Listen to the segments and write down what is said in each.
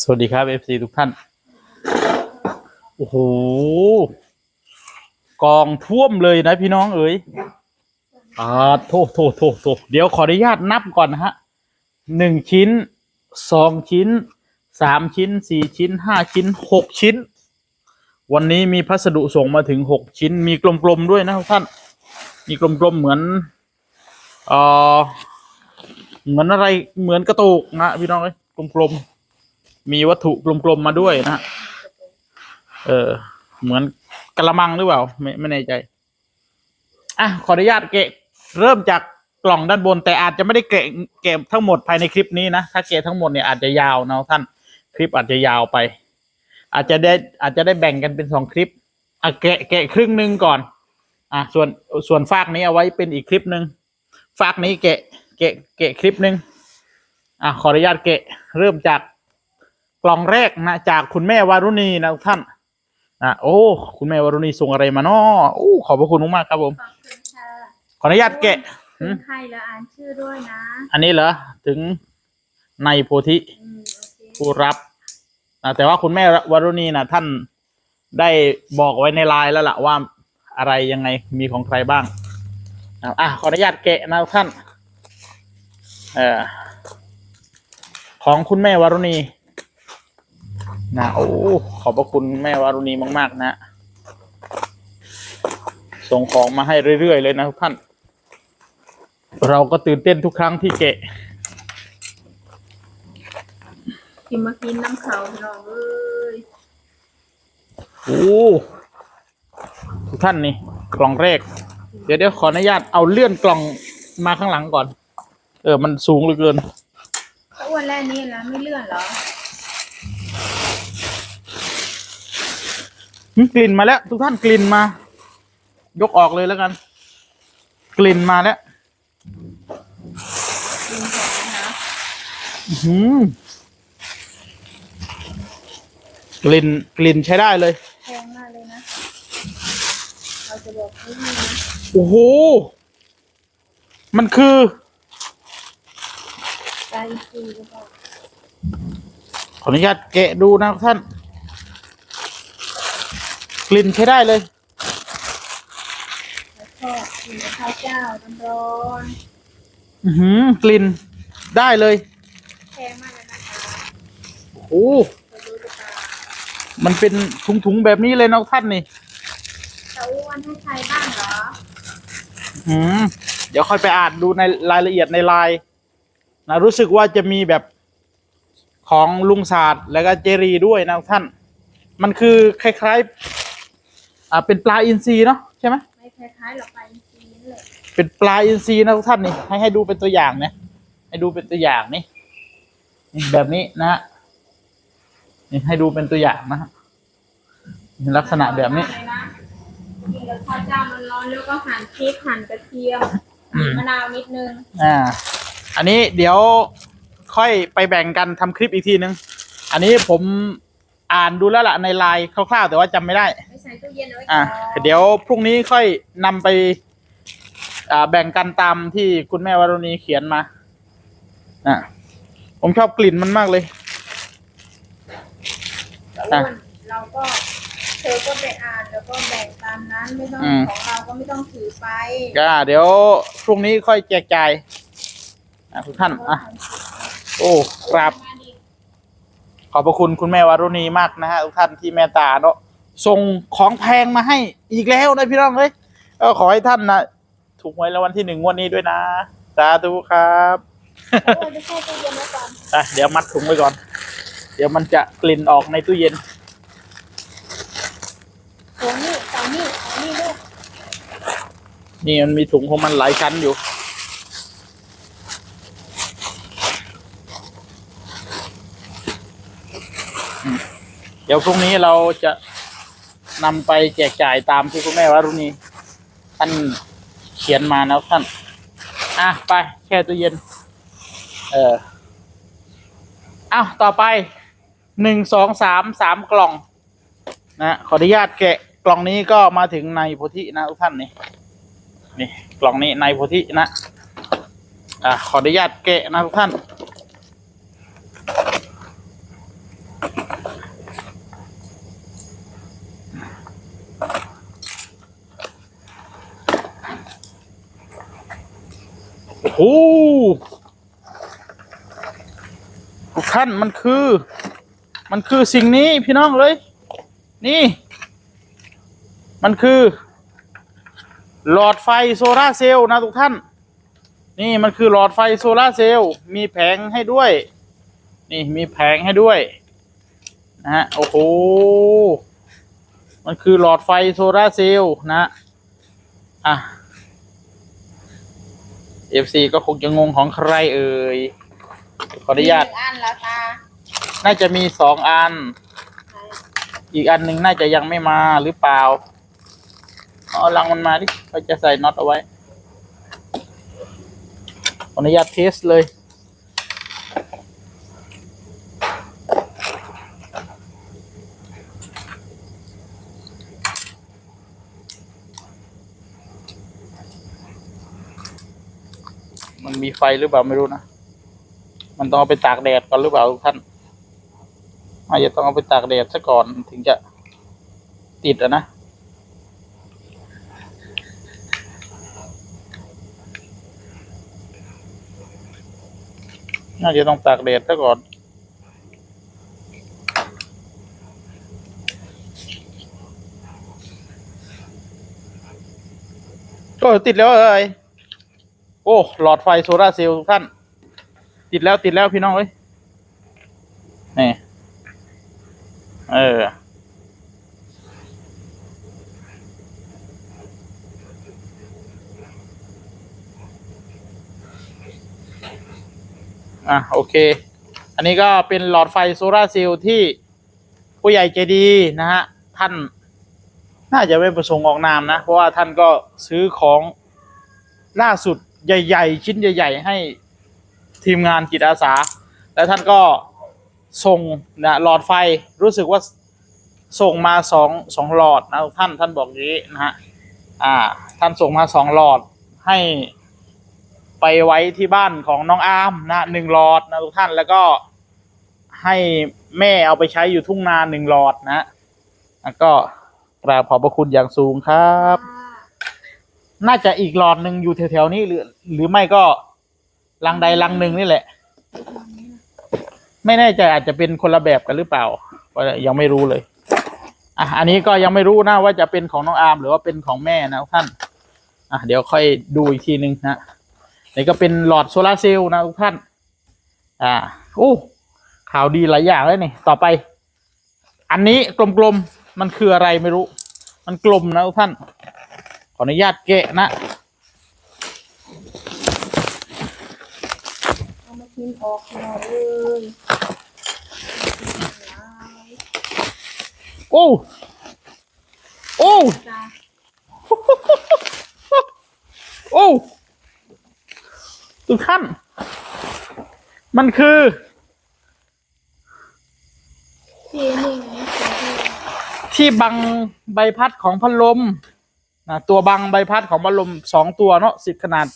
สวัสดีครับเอฟซีทุกท่าน โอ้โห กองท่วมเลยนะพี่น้องเอ๋ยอ่าโทษโทษโทษโทษเดี๋ยวขออนุญาตนับก่อนนะฮะหนึ่งชิ้น สองชิ้น สามชิ้น สี่ชิ้น ห้าชิ้น หกชิ้น วันนี้มีพัสดุส่งมาถึงหกชิ้น มีกลมๆด้วยนะท่าน มีกลมๆเหมือน เอ่อ เหมือนอะไรเหมือนกระตุกนะพี่น้องเอ้ยกลมๆ มีวัตถุกลมๆมาด้วยนะเออ เหมือนกระมังหรือเปล่า ไม่ไม่แน่ใจ อะขออนุญาตเกะ เริ่มจากกล่องด้านบน แต่อาจจะไม่ได้เกะเก็บทั้งหมดภายในคลิปนี้นะ ถ้าเกะทั้งหมดเนี่ยอาจจะยาวนะท่านคลิปอาจจะยาวไป อาจจะได้อาจจะได้แบ่งกันเป็นสองคลิปอะแกะแกะครึ่งหนึ่งก่อน อะส่วนส่วนฝากนี้เอาไว้เป็นอีกคลิปหนึ่งฝากนี้แกะ แกะแกะคลิปหนึ่งอะขออนุญาตแกะเริ่มจากกล่องแรกนะจากคุณแม่วารุณีนะทุกท่านอะโอ้คุณแม่วารุณีส่งอะไรมาเนาะโอ้ขอบพระคุณมากๆครับผม ขอบคุณค่ะขออนุญาตแกะหืขึ้มนให้แล้วอ่านชื่อด้วยนะ อันนี้เหรอถึงในโพธิอืมโอเคผู้รับนะแต่ว่าคุณแม่วารุณีนะท่านได้บอกไว้ในไลน์แล้วล่ะว่าอะไรยังไงมีของใครบ้างนะอะขออนุญาตแกะนะทุกท่าน เอ่อของคุณแม่วารุณีนะโอ้ขอบพระคุณแม่วารุณีมาก ๆ นะ ส่งของมาให้เรื่อย ๆ เลยนะทุกท่าน เราก็ตื่นเต้นทุกครั้งที่แกะกินมากินน้ำเขาพี่น้องเอ้ยโอ้ทุกท่านนี่กล่องแรก เดี๋ยวเดี๋ยวขออนุญาตเอาเลื่อนกล่องมาข้างหลังก่อน เออ มันสูงเหลือเกินถ้าอ้วนแรกนี้แล้วไม่เลื่อนเหรอหึกลิ่นมาแล้ว ทุกท่านกลิ่นมา ยกออกเลยแล้วกัน กลิ่นมาแล้วกินของนะอื้อหือกลิ่นกลิ่นใช้ได้เลย แพงมากเลยนะ เราจะบอกให้ดีนะโอ้โห มันคือ ใจฟรีหรือเปล่าขออนุญาตแกะดูนะทุกท่าน กลิ่นใช้ได้เลย แล้วก็กินกับข้าวเจ้าน้ำร้อนอือหือกลิ่นได้เลยแพงมากเลยนะคะโอ้จะรู้หรือเปล่ามันเป็นถุงๆแบบนี้เลยนะท่านนี่จะอ้วนให้ใครบ้างเหรอ อืมเดี๋ยวค่อยไปอ่านดูในรายละเอียดในไลน์ นะรู้สึกว่าจะมีแบบของลุงศาสตร์แล้วก็เจรีด้วยนะท่าน มันคือคล้ายๆอ่าเป็นปลาอินทรีเนาะใช่ไหมไม่คล้ายๆหรอกไปจีนเลยเป็นปลาอินทรีนะทุกท่านนี่ให้ให้ดูเป็นตัวอย่างเนี่ยให้ดูเป็นตัวอย่างนี่นี่แบบนี้นะฮะนี่ให้ดูเป็นตัวอย่างนะฮะนี่ลักษณะแบบนี้กินกับข้าวเจ้ามันร้อนแล้วก็หั่นพริกหั่นกระเทียมบีบมะนาวนิดนึงอ่า อันนี้เดี๋ยวค่อยไปแบ่งกันทำคลิปอีกทีนึง อันนี้ผมอ่านดูแล้วล่ะในไลน์คร่าวๆ แต่ว่าจำไม่ได้ ไม่ใส่ตู้เย็นเอาไว้ก่อ่าอนเดี๋ยวพรุ่งนี้ค่อยนำไป อ่าแบ่งกันตามที่คุณแม่วรุณีเขียนมาอะผมชอบกลิ่นมันมากเลยแต่อ้วนเราก็เธอก็ไปอ่านแล้วก็แบ่งตามนั้นไม่ต้องอืม ของเราก็ไม่ต้องถือไป ก็เดี๋ยวพรุ่งนี้ค่อยแจกจ่ายอะ ทุกท่านอะโอ้ครับมาดิขอบพระคุณคุณแม่วารุณีมากนะฮะทุกท่านที่เมตตาเนาะส่งของแพงมาให้อีกแล้วนะพี่น้องเอ้ยก็ขอให้ท่านนะถูกหวยรางวัลที่หนึ่งงวันนี้ด้วยนะสาธุครับอ้วนไปแช่ตู้เย็นไว้ก่อนอะเดี๋ยวมัดถุงไว้ก่อน เดี๋ยวมันจะกลิ่นออกในตู้เย็นโถนี่ใส่นี่ใส่นี่ลูกนี่มันมีถุงของมันหลายชั้นอยู่ อืมเดี๋ยวพรุ่งนี้เราจะนำไปแจกจ่ายตามที่คุณแม่วารุณีท่านเขียนมานะท่าน อะไปแช่ตู้เย็น เอออ้าวต่อไปหนึ่งสองสามสามกล่องนะขออนุญาตแกะกล่องนี้ก็มาถึงในโพธินะทุกท่านนี่นี่กล่องนี้ในโพธินะอะขออนุญาตแกะนะทุกท่าน โอ้ทุกท่านมันคือ มันคือสิ่งนี้พี่น้องเลย นี่ มันคือ หลอดไฟโซลาเซลล์นะทุกท่าน นี่มันคือหลอดไฟโซลาเซลล์มีแผงให้ด้วย นี่มีแผงให้ด้วยนะฮะโอ้โหมันคือหลอดไฟโซลาเซลล์นะอะ FC ก็คงจะงงของใครเอ่ยขออนุญาต มีหงอันแล้วตาน่าจะมีสองอัน อีกอันหนึ่งน่าจะยังไม่มาหรือเปล่า เอาลังมันมาดิเราจะใส่น็อตเอาไว้ขออนุญาตเทสเลย ไฟหรือเปล่าไม่รู้นะ มันต้องเอาไปตากแดดก่อนหรือเปล่าทุกท่านอาจจะต้องเอาไปตากแดดซะก่อนถึงจะติดอะนะน่าจะต้องตากแดดซะก่อน ก็ติดแล้วเอ้ย อ้หลอดไฟโซลาเซลล์ทุกท่าน ติดแล้วติดแล้วพี่น้องเอ้ยนี่เอออะโอเค อันนี้ก็เป็นหลอดไฟโซลาเซลล์ที่ผู้ใหญ่ใจดีนะฮะ ท่านน่าจะไม่ประสงค์ออกนามนะ เพราะว่าท่านก็ซื้อของล่าสุด ใหญ่ ๆ ชิ้นใหญ่ ๆ ให้ทีมงานจิตอาสา แล้วท่านก็ส่งนะหลอดไฟรู้สึกว่าส่งมาสองสองหลอดนะท่านท่านบอกงนี้นะฮะอ่า ท่านส่งมาสองหลอดให้ไปไว้ที่บ้านของน้องอาร์มนะหนึ่งหลอดนะทุกท่านแล้วก็ให้แม่เอาไปใช้อยู่ทุ่งนาหนึ่งหลอดนะแล้วก็กราบขอบพระคุณอย่างสูงครับ น่าจะอีกหลอดหนึ่งอยู่แถวๆนี้หรือ หรือไม่ก็ลังใดลังหนึ่งนี่แหละ ไม่แน่ใจอาจจะเป็นคนละแบบกันหรือเปล่าก็ยังไม่รู้เลยอะอันนี้ก็ยังไม่รู้นะว่าจะเป็นของน้องอาร์มหรือว่าเป็นของแม่นะท่านอะเดี๋ยวค่อยดูอีกทีหนึ่งนะนี่ก็เป็นหลอดโซลาร์เซลล์นะทุกท่าน อ่าโอ้ข่าวดีหลายอย่างเลยนี่ ต่อไป อันนี้กลมๆ มันคืออะไรไม่รู้ มันกลมนะทุกท่าน ออนุญาตแกะนะเอามาทิ้งออกหน่อยเลยโอ้ โอ้ จ้าโอ้ทุกท่าน มันคือ ทีหนึ่งนี่คือที่บังใบพัดของพัดลม นะตัวบังใบพัดของพัดลมสองตัวเนาะสิบขนาด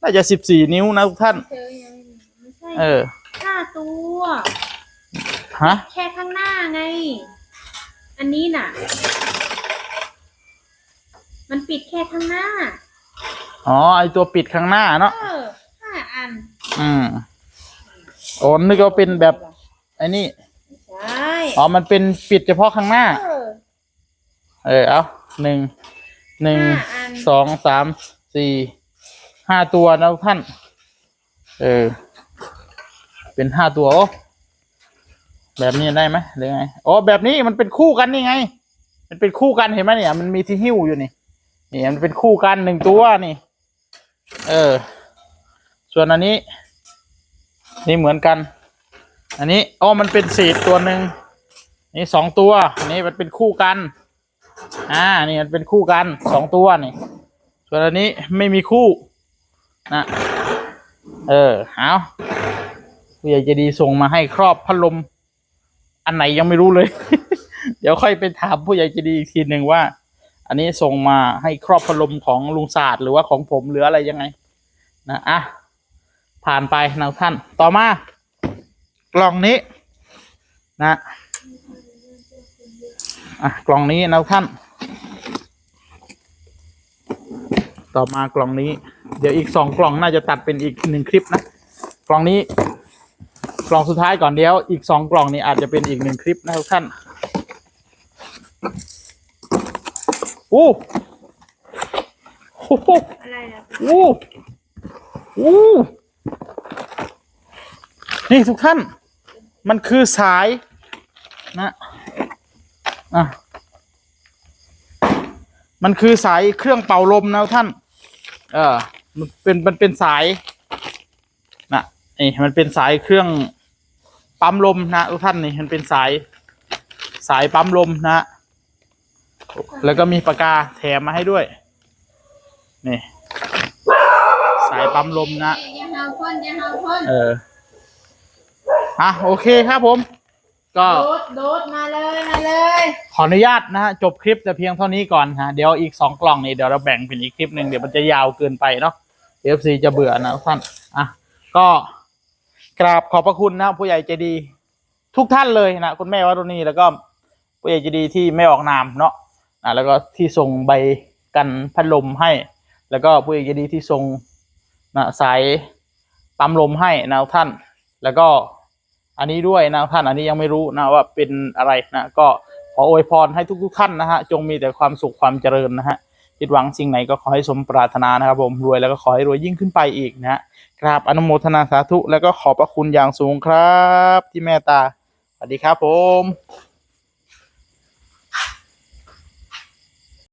น่าจะสิบสี่นิ้วนะทุกท่าน เจอยังไม่ใช่เออห้าตัวฮะแค่ข้างหน้าไง อันนี้น่ะ มันปิดแค่ข้างหน้า อ๋อไอตัวปิดข้างหน้าเนาะเออห้าอันอืมโอ้นึกว่าเป็นแบบไอ้นี่ใช่อ๋อมันเป็นปิดเฉพาะข้างหน้า เออ เออเอาหนึ่ง หนึ่งห้าอัน สองสามสี่ห้าตัวนะทุกท่าน เออ เป็นห้าตัวโอ้แบบนี้ได้ไหมหรือไงอ๋อแบบนี้มันเป็นคู่กันนี่ไง มันเป็นคู่กันเห็นไหมเนี่ย มันมีที่หิ้วอยู่นี่นี่มันเป็นคู่กันหนึ่งตัวนี่ เออ ส่วนอันนี้ นี่เหมือนกัน อันนี้อ๋อมันเป็นเศษตัวหนึ่งนี่สองตัวอันนี้มันเป็นคู่กัน อ่านี่มันเป็นคู่กันสองตัวนี่ ส่วนอันนี้ไม่มีคู่นะเออเอาผู้ใหญ่จะดีส่งมาให้ครอบพัดลม อันไหนยังไม่รู้เลย เดี๋ยวค่อยไปถามผู้ใหญ่จะดีอีกทีหนึ่งว่า อันนี้ส่งมาให้ครอบพัดลมของลุงศาสตร์หรือว่าของผมหรืออะไรยังไงนะอะผ่านไปนะท่าน ต่อมากล่องนี้นะ อะกล่องนี้นะท่าน ต่อมากล่องนี้ เดี๋ยวอีกสองกล่องน่าจะตัดเป็นอีกหนึ่งคลิปนะ กล่องนี้ กล่องสุดท้ายก่อนเดี๋ยว อีกสองกล่องนี้อาจจะเป็นอีกหนึ่งคลิปนะทุกท่านอู้โอ้โหอะไรนะอู้อู้นี่ทุกท่าน มันคือสายนะ อะมันคือสายเครื่องเป่าลมนะท่าน เออ มันเป็นมันเป็นสายนะนี่มันเป็นสายเครื่องปั๊มลมนะทุกท่านนี่มันเป็นสายสายปั๊มลมนะแล้วก็มีปากกาแถมมาให้ด้วย นี่ สายปั๊มลมนะเอออะโอเคครับผม ก็โดดโดดมาเลยมาเลยขออนุญาตนะฮะจบคลิปแต่เพียงเท่านี้ก่อนฮะเดี๋ยวอีกสองกล่องนี้เดี๋ยวเราแบ่งเป็นอีกคลิปหนึ่งเดี๋ยวมันจะยาวเกินไปเนาะเอฟซีจะเบื่อนะทุกท่านอะก็กราบขอบพระคุณนะผู้ใหญ่ใจดี ทุกท่านเลยนะคุณแม่วัรุณีแล้วก็ผู้ใหญ่ใจดีที่ไม่ออกนามเนาะนะแล้วก็ที่ส่งใบกันพัดลมให้ แล้วก็ผู้ใหญ่ใจดีที่ส่งนะสายปั๊มลมให้นะทุกท่าน แล้วก็ อันนี้ด้วยนะท่านอันนี้ยังไม่รู้นะว่าเป็นอะไรนะก็ขออวยพรให้ทุกๆท่านนะฮะจงมีแต่ความสุขความเจริญนะฮะคิดหวังสิ่งไหนก็ขอให้สมปรารถนานะครับผมรวยแล้วก็ขอให้รวยยิ่งขึ้นไปอีกนะฮะกราบอนุโมทนาสาธุแล้วก็ขอบพระคุณอย่างสูงครับ ที่แม่ตาสวัสดีครับผม